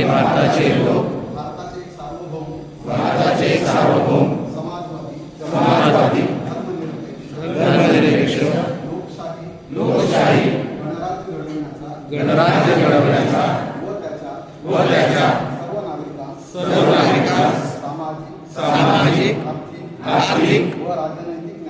हे भारताचे लोक. भारताचे भारताचे सार्वभौम. समाजवादी. धर्मनिरपेक्ष. लोकशाही. गणराज्य घडविण्याचा. व त्याच्या. सर्व नागरिकांस सामाजिक. आर्थिक. व राजनैतिक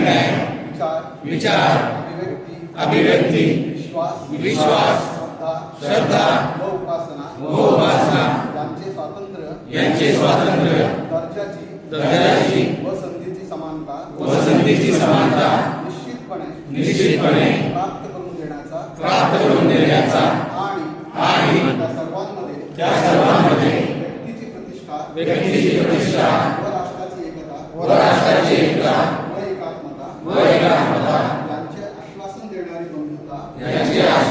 न्याय. विचार. विचार. अभिव्यक्ती. अभिव्यक्ती. विश्वास. विश्वास. श्रद्धा श्रद्धा व उपासना व उपासना यांचे स्वातंत्र्य यांचे स्वातंत्र्य दर्जाची दर्जाची व संधीची समानता व संधीची समानता निश्चितपणे निश्चितपणे प्राप्त करून देण्याचा प्राप्त करून देण्याचा आणि आणि त्या सर्वांमध्ये त्या सर्वांमध्ये व्यक्तीची प्रतिष्ठा व्यक्तीची प्रतिष्ठा व राष्ट्राची एकता व राष्ट्राची एकता व एकात्मता व एकात्मता यांचे आश्वासन देणारी बंधुता